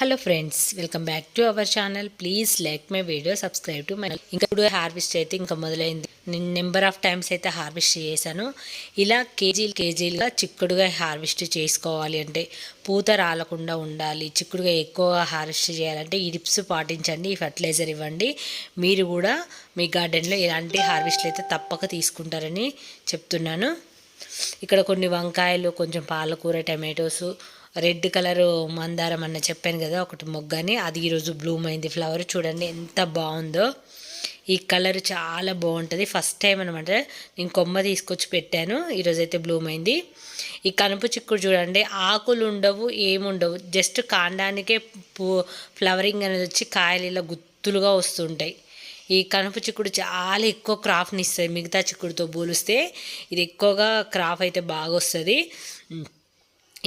Hello friends welcome back to our channel please like my video subscribe to my ఇంకా ఇప్పుడు harvest అయితే ఇంకా మొదలైంది. నేను నెంబర్ ఆఫ్ టైమ్స్ అయితే హార్వెస్ట్ చేశాను. ఇలా కేజీలు కేజీలుగా చిక్కుడుగా హార్వెస్ట్ చేసుకోవాలి అంటే పూత రాలకుండా ఉండాలి. చిక్కుడుగా ఎక్కువగా హార్వెస్ట్ చేయాలంటే ఈ టిప్స్ పాటించండి ఈ ఫర్టిలైజర్ ఇవ్వండి. మీరు కూడా మీ గార్డెన్లో ఇలాంటి హార్వెస్ట్లు అయితే తప్పక తీసుకుంటారని చెప్తున్నాను. ఇక్కడ కొన్ని వంకాయలు కొంచెం పాలకూర టమాటోసు రెడ్ కలర్ మందారం అన్న చెప్పాను కదా ఒకటి మొగ్గని. అది ఈరోజు బ్లూమ్ అయింది ఫ్లవర్. చూడండి ఎంత బాగుందో. ఈ కలర్ చాలా బాగుంటుంది. ఫస్ట్ టైం అనమాట నేను కొమ్మ తీసుకొచ్చి పెట్టాను. ఈరోజు అయితే బ్లూమ్ అయింది. ఈ కనుపు చిక్కుడు చూడండి. ఆకులు ఉండవు ఏముండవు. జస్ట్ కాండానికే పూ ఫ్లవరింగ్ అనేది వచ్చి కాయలు ఇలా గుత్తులుగా వస్తుంటాయి. ఈ కనుపు చిక్కుడు చాలా ఎక్కువ క్రాఫ్ని ఇస్తుంది. మిగతా చిక్కుడుతో పోలిస్తే ఇది ఎక్కువగా క్రాఫ్ అయితే బాగా వస్తుంది.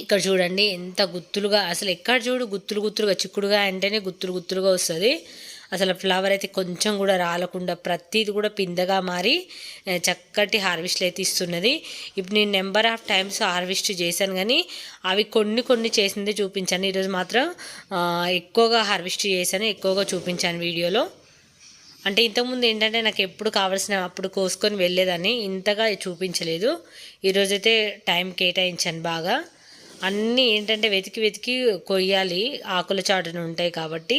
ఇక్కడ చూడండి ఎంత గుత్తులుగా అసలు ఎక్కడ చూడు గుత్తులు గుత్తులుగా చిక్కుడుగా అంటేనే గుత్తులు గుత్తులుగా వస్తుంది. అసలు ఫ్లవర్ అయితే కొంచెం కూడా రాలకుండా ప్రతిది కూడా పిందగా మారి చక్కటి హార్వెస్ట్లు అయితే ఇస్తున్నది. ఇప్పుడు నేను నెంబర్ ఆఫ్ టైమ్స్ హార్వెస్ట్ చేశాను కానీ అవి కొన్ని కొన్ని చేసిందే చూపించాను. ఈరోజు మాత్రం ఎక్కువగా హార్వెస్ట్ చేశాను ఎక్కువగా చూపించాను వీడియోలో. అంటే ఇంతకుముందు ఏంటంటే నాకు ఎప్పుడు కావాల్సిన అప్పుడు కోసుకొని వెళ్ళేదాన్ని ఇంతగా చూపించలేదు. ఈరోజైతే టైం కేటాయించాను బాగా. అన్నీ ఏంటంటే వెతికి వెతికి కొయ్యాలి. ఆకుల చాటున ఉంటాయి కాబట్టి.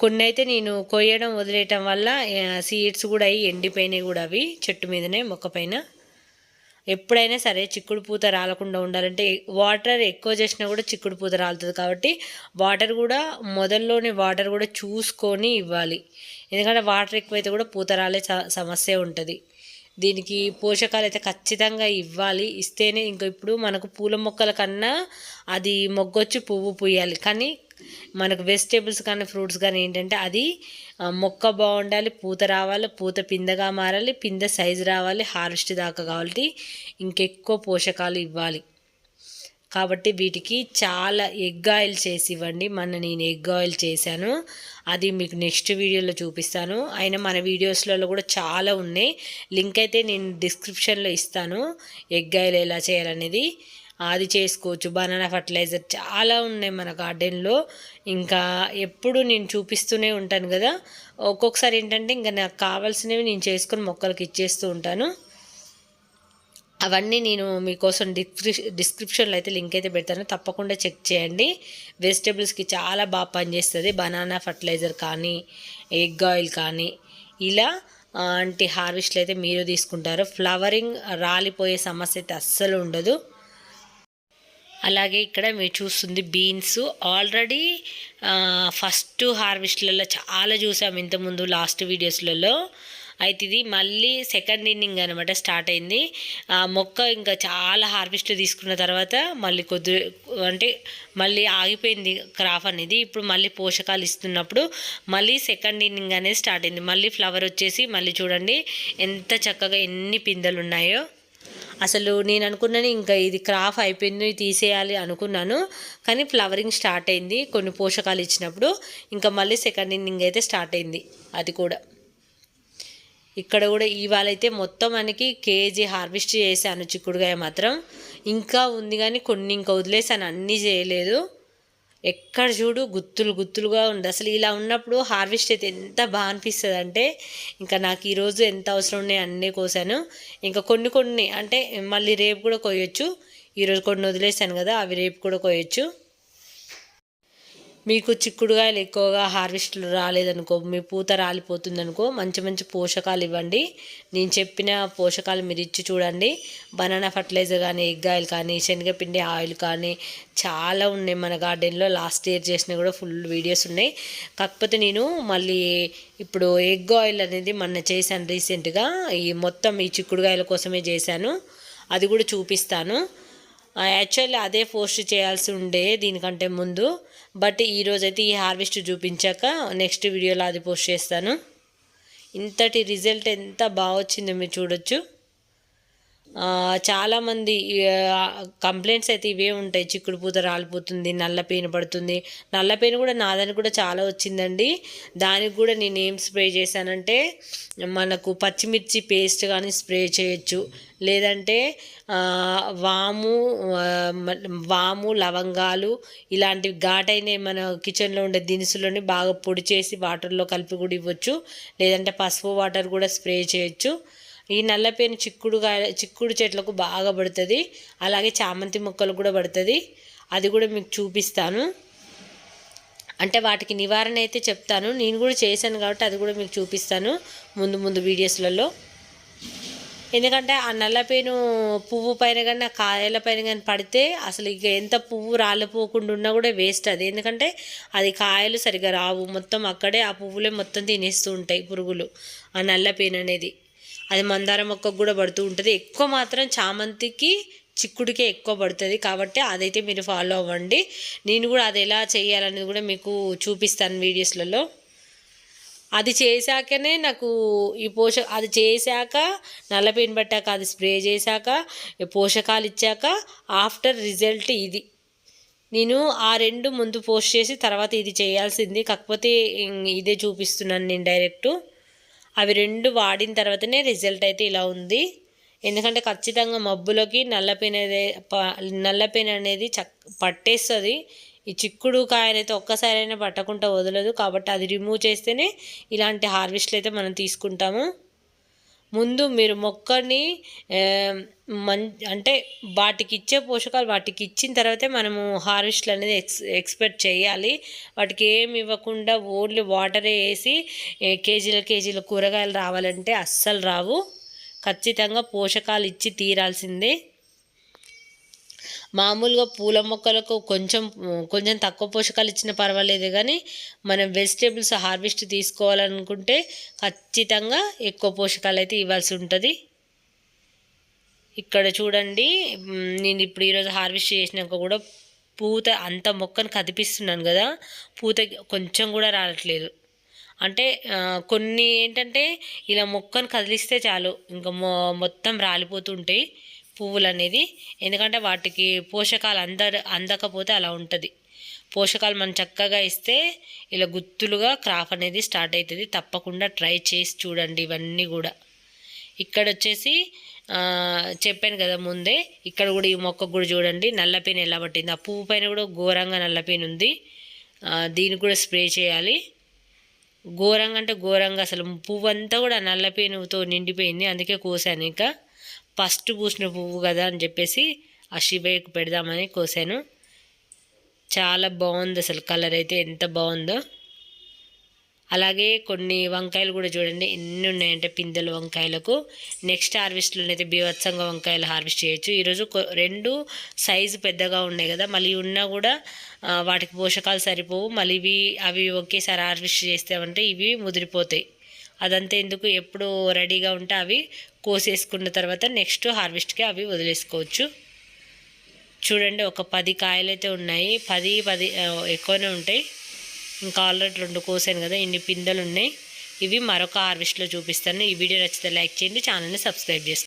కొన్ని అయితే నేను కొయ్యడం వదిలేయటం వల్ల సీడ్స్ కూడా అవి ఎండిపోయినాయి కూడా అవి చెట్టు మీదనే మొక్క పైన. ఎప్పుడైనా సరే చిక్కుడు పూత రాలకుండా ఉండాలంటే వాటర్ ఎక్కువ చేసినా కూడా చిక్కుడు పూత రాలుతుంది కాబట్టి వాటర్ కూడా మొదల్లోనే వాటర్ కూడా చూసుకొని ఇవ్వాలి. ఎందుకంటే వాటర్ ఎక్కువైతే కూడా పూత రాలే సమస్య ఉంటుంది. దీనికి పోషకాలు అయితే ఖచ్చితంగా ఇవ్వాలి. ఇస్తేనే ఇంకా ఇప్పుడు మనకు పూల మొక్కల కన్నా అది మొగ్గొచ్చి పువ్వు పూయాలి. కానీ మనకు వెజిటేబుల్స్ కానీ ఫ్రూట్స్ కానీ ఏంటంటే అది మొక్క బాగుండాలి పూత రావాలి పూత పిందగా మారాలి పింద సైజు రావాలి హార్వెస్ట్ దాకా కావాలి ఇంకెక్కువ పోషకాలు ఇవ్వాలి. కాబట్టి వీటికి చాలా ఎగ్ ఆయిల్ చేసి ఇవ్వండి. మన నేను ఎగ్ ఆయిల్ చేశాను. అది మీకు నెక్స్ట్ వీడియోలో చూపిస్తాను. అయినా మన వీడియోస్లలో కూడా చాలా ఉన్నాయి. లింక్ అయితే నేను డిస్క్రిప్షన్లో ఇస్తాను. ఎగ్ ఆయిల్ ఎలా చేయాలనేది. అది చేసుకోవచ్చు. బనానా ఫర్టిలైజర్ చాలా ఉన్నాయి మన గార్డెన్లో. ఇంకా ఎప్పుడు నేను చూపిస్తూనే ఉంటాను కదా. ఒక్కొక్కసారి ఏంటంటే ఇంకా నాకు కావాల్సినవి నేను చేసుకొని మొక్కలకి ఇచ్చేస్తూ ఉంటాను. అవన్నీ నేను మీకోసం డిస్క్రి డిస్క్రిప్షన్లో అయితే లింక్ అయితే పెడతాను. తప్పకుండా చెక్ చేయండి. వెజిటేబుల్స్కి చాలా బాగా పనిచేస్తుంది. బనానా ఫర్టిలైజర్ కానీ ఎగ్ ఆయిల్ కానీ. ఇలా అంటే హార్వెస్ట్లు అయితే మీరు తీసుకుంటారు. ఫ్లవరింగ్ రాలిపోయే సమస్య అయితే అస్సలు ఉండదు. అలాగే ఇక్కడ మీరు చూస్తుంది బీన్స్. ఆల్రెడీ ఫస్ట్ హార్వెస్ట్లలో చాలా చూసాం ఇంతకుముందు లాస్ట్ వీడియోస్లలో. అయితే ఇది మళ్ళీ సెకండ్ ఇన్నింగ్ అనమాట స్టార్ట్ అయింది. ఆ మొక్క ఇంకా చాలా హార్వెస్ట్ తీసుకున్న తర్వాత మళ్ళీ కొద్ది అంటే మళ్ళీ ఆగిపోయింది క్రాఫ్ అనేది. ఇప్పుడు మళ్ళీ పోషకాలు ఇస్తున్నప్పుడు మళ్ళీ సెకండ్ ఇన్నింగ్ అనేది స్టార్ట్ అయింది. మళ్ళీ ఫ్లవర్ వచ్చేసి మళ్ళీ చూడండి ఎంత చక్కగా ఎన్ని పిందెలు ఉన్నాయో. అసలు నేను అనుకున్నాను ఇంకా ఇది క్రాఫ్ అయిపోయింది తీసేయాలి అనుకున్నాను. కానీ ఫ్లవరింగ్ స్టార్ట్ అయింది. కొన్ని పోషకాలు ఇచ్చినప్పుడు ఇంకా మళ్ళీ సెకండ్ ఇన్నింగ్ అయితే స్టార్ట్ అయింది. అది కూడా. ఇక్కడ కూడా ఇవాళ అయితే మొత్తం మనకి కేజీ హార్వెస్ట్ చేశాను చిక్కుడుగాయ మాత్రం ఇంకా ఉంది కానీ కొన్ని ఇంకా వదిలేసాను అన్నీ చేయలేదు. ఎక్కడ చూడు గుత్తులు గుత్తులుగా ఉంది. అసలు ఇలా ఉన్నప్పుడు హార్వెస్ట్ అయితే ఎంత బాగా అనిపిస్తుంది అంటే ఇంకా నాకు ఈరోజు ఎంత అవసరం ఉన్నాయి అన్నీ కోసాను. ఇంకా కొన్ని కొన్ని అంటే మళ్ళీ రేపు కూడా కొయ్యొచ్చు. ఈరోజు కొన్ని వదిలేసాను కదా అవి రేపు కూడా కోయొచ్చు మీకు చిక్కుడుగాయలు ఎక్కువగా హార్వెస్ట్లు రాలేదనుకో మీ పూత రాలిపోతుందనుకో మంచి మంచి పోషకాలు ఇవ్వండి. నేను చెప్పిన పోషకాలు మీరు ఇచ్చి చూడండి. బనానా ఫర్టిలైజర్ కానీ ఎగ్ ఆయిల్ కానీ శనగపిండి ఆయిల్ కానీ చాలా ఉన్నాయి మన గార్డెన్లో. లాస్ట్ ఇయర్ చేసిన కూడా ఫుల్ వీడియోస్ ఉన్నాయి. కాకపోతే నేను మళ్ళీ ఇప్పుడు ఎగ్ ఆయిల్ అనేది మొన్న చేశాను రీసెంట్గా. ఈ మొత్తం ఈ చిక్కుడుగాయల కోసమే చేశాను. అది కూడా చూపిస్తాను. యాక్చువల్లీ అదే పోస్ట్ చేయాల్సి ఉండే దీనికంటే ముందు. బట్ ఈరోజైతే ఈ హార్వెస్ట్ చూపించాక నెక్స్ట్ వీడియోలో అది పోస్ట్ చేస్తాను. ఇంతటి రిజల్ట్ ఎంత బాగా వచ్చిందో మీరు చూడొచ్చు. చాలామంది కంప్లైంట్స్ అయితే ఇవే ఉంటాయి. చిక్కుడు పూత రాలిపోతుంది నల్ల పెయిన్ పడుతుంది. నల్ల పెయిన్ కూడా నాదని కూడా చాలా వచ్చిందండి. దానికి కూడా నేను ఏం స్ప్రే చేశానంటే మనకు పచ్చిమిర్చి పేస్ట్ కానీ స్ప్రే చేయొచ్చు. లేదంటే వాము వాము లవంగాలు ఇలాంటివి ఘాటైన మన కిచెన్లో ఉండే దినుసులని బాగా పొడి చేసి వాటర్లో కలిపి కూడా ఇవ్వచ్చు. లేదంటే పసుపు వాటర్ కూడా స్ప్రే చేయొచ్చు. ఈ నల్లపేను చిక్కుడుగా చిక్కుడు చెట్లకు బాగా పడుతుంది. అలాగే చామంతి మొక్కలు కూడా పడుతుంది. అది కూడా మీకు చూపిస్తాను. అంటే వాటికి నివారణ అయితే చెప్తాను. నేను కూడా చేశాను కాబట్టి అది కూడా మీకు చూపిస్తాను ముందు ముందు వీడియోస్లలో. ఎందుకంటే ఆ నల్లపేను పువ్వు పైన కానీ ఆ కాయల పైన కానీ పడితే అసలు ఇక ఎంత పువ్వు రాలిపోకుండా ఉన్నా కూడా వేస్ట్ అది. ఎందుకంటే అది కాయలు సరిగా రావు. మొత్తం అక్కడే ఆ పువ్వులే మొత్తం తినేస్తూ ఉంటాయి పురుగులు ఆ నల్లపేను అనేది. అది మందార మొక్కకు కూడా పడుతూ ఉంటుంది. ఎక్కువ మాత్రం చామంతికి చిక్కుడికే ఎక్కువ పడుతుంది. కాబట్టి అదైతే మీరు ఫాలో అవ్వండి. నేను కూడా అది ఎలా చేయాలనేది కూడా మీకు చూపిస్తాను వీడియోస్లలో. అది చేశాకనే నాకు ఈ పోష అది చేశాక నల్లపేను పట్టాక అది స్ప్రే చేశాక పోషకాలు ఇచ్చాక ఆఫ్టర్ రిజల్ట్ ఇది. నేను ఆ రెండు ముందు పోస్ట్ చేసి తర్వాత ఇది చేయాల్సింది. కాకపోతే ఇదే చూపిస్తున్నాను నేను డైరెక్ట్ అవి రెండు వాడిన తర్వాతనే రిజల్ట్ అయితే ఇలా ఉంది. ఎందుకంటే ఖచ్చితంగా మబ్బులకి నల్లపేన నల్లపేన అనేది చక్ పట్టేస్తుంది. ఈ చిక్కుడు కాయనైతే ఒక్కసారైనా పట్టకుండా వదలదు. కాబట్టి అది రిమూవ్ చేస్తేనే ఇలాంటి హార్వెస్ట్లు అయితే మనం తీసుకుంటాము. ముందు మీరు మొక్కని మం అంటే వాటికి ఇచ్చే పోషకాలు వాటికి ఇచ్చిన తర్వాతే మనము హార్వెస్ట్లు అనేది ఎక్స్ ఎక్స్పెక్ట్ చేయాలి. వాటికి ఏమి ఇవ్వకుండా ఓన్లీ వాటరే వేసి కేజీల కేజీల కూరగాయలు రావాలంటే అస్సలు రావు. ఖచ్చితంగా పోషకాలు ఇచ్చి తీరాల్సిందే. మామూలుగా పూల మొక్కలకు కొంచెం కొంచెం తక్కువ పోషకాలు ఇచ్చినా పర్వాలేదు కానీ మనం వెజిటేబుల్స్ హార్వెస్ట్ తీసుకోవాలనుకుంటే ఖచ్చితంగా ఎక్కువ పోషకాలు అయితే ఇవ్వాల్సి ఉంటుంది. ఇక్కడ చూడండి నేను ఇప్పుడు ఈరోజు హార్వెస్ట్ చేసినాక కూడా పూత అంత మొక్కను కదిపిస్తున్నాను కదా పూత కొంచెం కూడా రావట్లేదు. అంటే కొన్ని ఏంటంటే ఇలా మొక్కను కదిలిస్తే చాలు ఇంకా మొ మొత్తం రాలిపోతుంటాయి. పువ్వులు అనేది ఎందుకంటే వాటికి పోషకాలు అంద అందకపోతే అలా ఉంటుంది. పోషకాలు మనం చక్కగా ఇస్తే ఇలా గుత్తులుగా క్రాప్ అనేది స్టార్ట్ అవుతుంది తప్పకుండా ట్రై చేసి చూడండి ఇవన్నీ కూడా. ఇక్కడ వచ్చేసి చెప్పాను కదా ముందే ఇక్కడ కూడా ఈ మొక్కకు కూడా చూడండి నల్లపేను ఎలా పట్టింది. ఆ పువ్వు పైన కూడా ఘోరంగా నల్లపేను ఉంది. దీనికి కూడా స్ప్రే చేయాలి. ఘోరంగా అంటే ఘోరంగా అసలు పువ్వు అంతా కూడా నల్లపేనుతో నిండిపోయింది. అందుకే కోసాను ఇంకా. ఫస్ట్ పూసిన పువ్వు కదా అని చెప్పేసి ఆ శివయ్యకు పెడదామని కోసాను. చాలా బాగుంది అసలు కలర్ అయితే ఎంత బాగుందో. అలాగే కొన్ని వంకాయలు కూడా చూడండి ఎన్ని ఉన్నాయంటే పిందెలు వంకాయలకు. నెక్స్ట్ హార్వెస్ట్లో అయితే బీభత్సంగా వంకాయలు హార్వెస్ట్ చేయొచ్చు. ఈరోజు రెండు సైజు పెద్దగా ఉన్నాయి కదా మళ్ళీ ఉన్నా కూడా వాటికి పోషకాలు సరిపోవు. మళ్ళీ ఇవి అవి ఒకేసారి హార్వెస్ట్ చేస్తామంటే ఇవి ముదిరిపోతాయి. అదంతా ఎందుకు ఎప్పుడు రెడీగా ఉంటే అవి కోసేసుకున్న తర్వాత నెక్స్ట్ హార్వెస్ట్కి అవి వదిలేసుకోవచ్చు. చూడండి ఒక పది కాయలు అయితే ఉన్నాయి. పది పది ఎక్కువనే ఉంటాయి. ఇంకా ఆల్రెడీ రెండు కోసాను కదా ఇన్ని పిందెలు ఉన్నాయి ఇవి మరొక హార్వెస్ట్లో చూపిస్తాను. ఈ వీడియో నచ్చితే లైక్ చేయండి ఛానల్ని సబ్స్క్రైబ్ చేసుకోండి